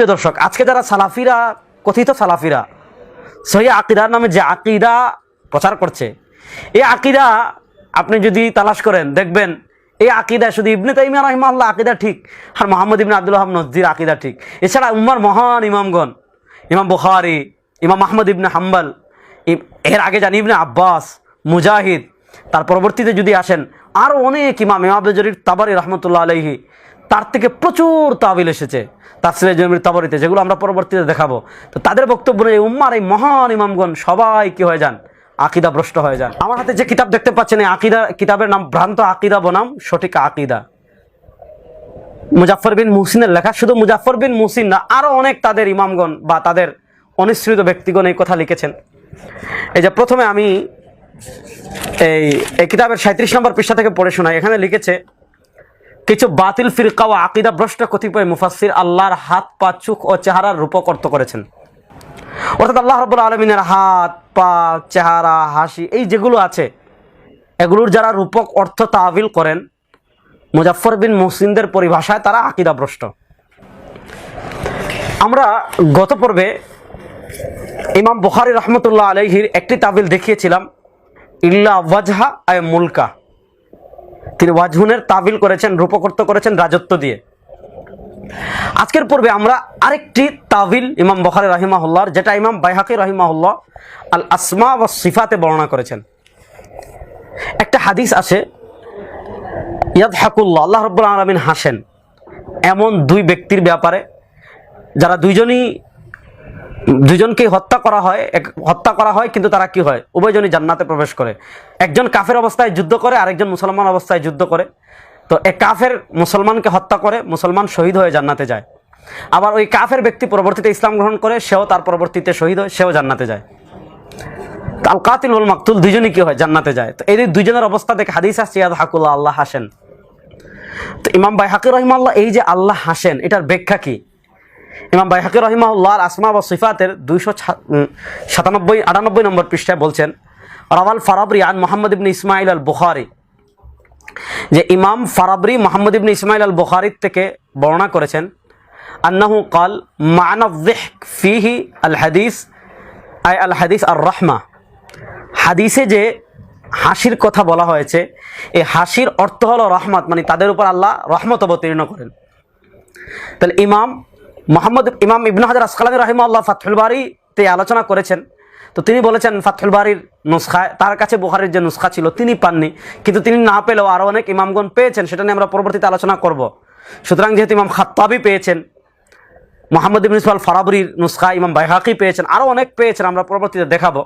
প্রিয় দর্শক, আজকে যারা সালাফিরা, কথিত সালাফিরা, সহি আকিদার নামে যে আকিদা প্রচার করছে, এই আকিদা আপনি যদি তালাশ করেন, দেখবেন এই আকিদা শুধু ইবনে তাইমিয়া রহিমাল্লাহ আকিদা ঠিক, আর মোহাম্মদ ইবনে আব্দুল হাম নজদির আকিদা ঠিক। এছাড়া উম্মার মহান ইমামগণ, ইমাম বুখারি, ইমাম আহমদ ইবনে হাম্বাল এর আগে জানি ইবনে আব্বাস, মুজাহিদ, তার পরবর্তীতে যদি আসেন আরও অনেক ইমাম ইমাম তাবারি রহমতুল্লাহ আলহি তার থেকে প্রচুর তাবিল এসেছে তাফসিরে জমির তাবরিতে, যেগুলো আমরা পরবর্তীতে দেখাবো। তো তাদের বক্তব্য অনুযায়ী উম্মার, এই মহান ইমামগণ সবাই কি হয়ে যান? আকিদা ভ্রষ্ট হয়ে যান। আমার হাতে যে কিতাব দেখতে পাচ্ছেন, এই আকিদা, কিতাবের নাম ভ্রান্ত আকিদা বনাম, সঠিক আকিদা। মুজাফর বিন মুহসিনের লেখা, শুধু মুজাফর বিন মুহসিন না আরও অনেক তাদের ইমামগণ বা তাদের অনিশ্রিত ব্যক্তিগণ এই কথা লিখেছেন। এই যে প্রথমে আমি এই এই কিতাবের সাঁত্রিশ নম্বর পৃষ্ঠা থেকে পড়ে শোনাই। এখানে লিখেছে কিছু বাতিল ফিরকা ও আকিদা ভ্রষ্ট কতিপয় মুফাসির আল্লাহর হাত, পা, চুখ ও চেহারার রূপক অর্থ করেছেন। অর্থাৎ আল্লাহ রবুল আলমিনের হাত, পা, চেহারা, হাসি, এই যেগুলো আছে, এগুলোর যারা রূপক অর্থ তাবিল করেন মুজাফর বিন মুসলিমদের পরিভাষায় তারা আকিদা ভ্রষ্ট। আমরা গত পর্বে ইমাম বুখারি রহমতুল্লাহ আলহির একটি তাবিল দেখিয়েছিলাম, ইল্লা ওয়াজহা আয় মুলকা। তিনি ওয়াজহুনের তাবিল করেছেন, রূপকর্ত করেছেন রাজত্ব দিয়ে। আজকের পূর্বে আমরা আরেকটি তাবিল ইমাম বখারি রাহিমাহুল্লাহর, যেটা ইমাম বাইহাকি রাহিমাহুল্লাহ আল আসমা ও সিফাতে বর্ণনা করেছেন। একটা হাদিস আছে ইয়াদ হাকুল্লাহ আল্লাহ রব্বুল আলমিন হাসেন, এমন দুই ব্যক্তির ব্যাপারে, যারা দুইজনই দুজনকে হত্যা করা হয়, এক, হত্যা করা হয়, কিন্তু তারা কি হয়? উভয়জনই জান্নাতে প্রবেশ করে। একজন কাফের অবস্থায় যুদ্ধ করে, আরেকজন মুসলমান অবস্থায় যুদ্ধ করে। তো এক কাফের মুসলমানকে হত্যা করে, মুসলমান শহীদ হয়ে জান্নাতে যায়। আবার ওই কাফের ব্যক্তি পরবর্তীতে ইসলাম গ্রহণ করে, সেও তার পরবর্তীতে শহীদ হয়, সেও জান্নাতে যায়। আল কাতিল উল মাকতুল দুজনই কি হয়? জান্নাতে যায়। তো এই দুইজনের অবস্থা দেখে হাদিস আসছে ইয়াদ হাকুল্লাহ, আল্লাহ হাসেন। তো ইমাম বাই হাকির রহিমাল্লাহ এই যে আল্লাহ হাসেন, এটার ব্যাখ্যা কি? ইমাম বাইহাকি রহিমাউল্লাহ আসমা বা সিফাতের দুইশো সাতানব্বই, আটানব্বই নম্বর পৃষ্ঠায় বলছেন, রাওয়াল ফারাবরি আন মোহাম্মদ ইবনে ইসমাইল আল বুখারি, যে ইমাম ফারাবরি মোহাম্মদ ইবনে ইসমাইল আল বুখারির থেকে বর্ণনা করেছেন, আন্নাহু কাল মানবিহ ফিহি আল হাদিস, আই আল হাদিস আর রহমা। হাদিসে যে হাসির কথা বলা হয়েছে এই হাসির অর্থ হলো রহমত মানে তাদের উপর আল্লাহ রহমত অবতীর্ণ করেন। তাহলে ইমাম মোহাম্মদ ইমাম ইবন হাজার আসকালানি রাহিমাল্লাহ ফাতহুল বাড়িতে আলোচনা করেছেন। তো তিনি বলেছেন, ফাতহুল বাড়ির নুসখায় তার কাছে বুখারির যে নুসখা ছিল, তিনি পাননি। কিন্তু তিনি না পেলেও আরও অনেক ইমামগণ পেয়েছেন, সেটা নিয়ে আমরা পরবর্তীতে আলোচনা করব। সুতরাং যেহেতু ইমাম খাত্তাবি পেয়েছেন, মোহাম্মদ ইবিন ইসমাল ফারাবরির নুসখা, ইমাম বাইহাকি পেয়েছেন আরও অনেক পেয়েছেন, আমরা পরবর্তীতে দেখাবো।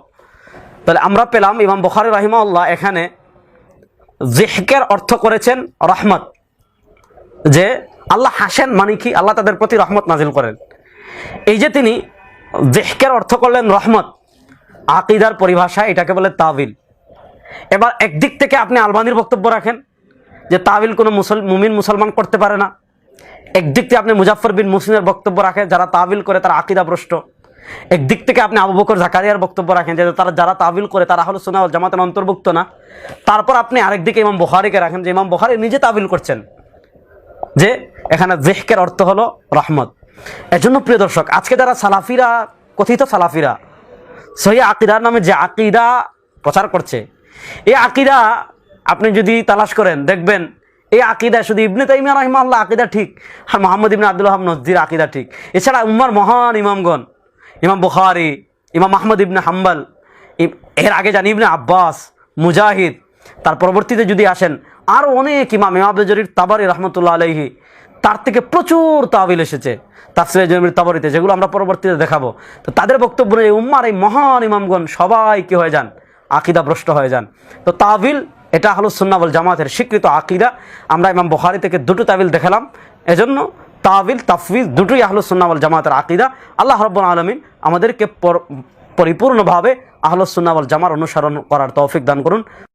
তাহলে আমরা পেলাম ইমাম বখারি রাহিমাল্লাহ এখানে জেহকের অর্থ করেছেন রহমত। যে আল্লাহ হাসেন মানে কি? আল্লাহ তাদের প্রতি রহমত নাজিল করেন। এই যে তিনি জেহকের অর্থ করলেন রহমত, আকিদার পরিভাষায় এটাকে বলে তাবিল। এবার একদিক থেকে আপনি আলবানির বক্তব্য রাখেন যে তাবিল কোনো মুসল, মুমিন মুসলমান করতে পারে না। একদিক থেকে আপনি মুজাফর বিন মুসলিমের বক্তব্য রাখেন, যারা তাবিল করে তারা আকিদা ভ্রষ্ট। একদিক থেকে আপনি আবু বকর জাকারিয়ার বক্তব্য রাখেন যে তারা, যারা তাবিল করে তারা হলো সোনা জামাতের অন্তর্ভুক্ত না। তারপর আপনি আরেকদিকে ইমাম বখারিকে রাখেন যে ইমাম বখারি নিজে তাবিল করছেন। যে এখানে জেহকের অর্থ হলো রহমত। এজন্য প্রিয় দর্শক, আজকে যারা সালাফিরা, কথিত সালাফিরা, সহি আকিদার নামে যে আকিদা প্রচার করছে, এই আকিরা আপনি যদি তালাশ করেন, দেখবেন এই আকিদা শুধু ইবনে তাইমিয়া রহিমাল্লাহ আকিদা ঠিক, আর মোহাম্মদ ইবনে আব্দুল হাম নজদির আকিদা ঠিক। এছাড়া উম্মার মহান ইমামগণ, ইমাম বুখারি, ইমাম আহমদ ইবনে হাম্বাল, এর আগে জানি ইবনে আব্বাস, মুজাহিদ, তার পরবর্তীতে যদি আসেন আরও অনেক ইমাম ইমাম জরির তাবারি রহমতুল্লাহ আলহি তার থেকে প্রচুর তাবিল এসেছে, তাফসিরে জমির তাবরিতে, যেগুলো আমরা পরবর্তীতে দেখাবো। তো তাদের বক্তব্য অনুযায়ী উম্মার, এই মহান ইমামগণ সবাই কি হয়ে যান? আকিদা ভ্রষ্ট হয়ে যান। তো তাবিল এটা হলো সুন্নাবল জামাতের স্বীকৃত আকিদা। আমরা ইমাম বখারি থেকে দুটো তাবিল দেখালাম। এজন্য তাবিল তাফবিজ দুটোই আহলো সুন্নাবল জামাতের আকিদা। আল্লাহ রব্বুল আলমিন আমাদেরকে পর- পরিপূর্ণভাবে আহলো সুন্নাবল জামার অনুসরণ করার তৌফিক দান করুন।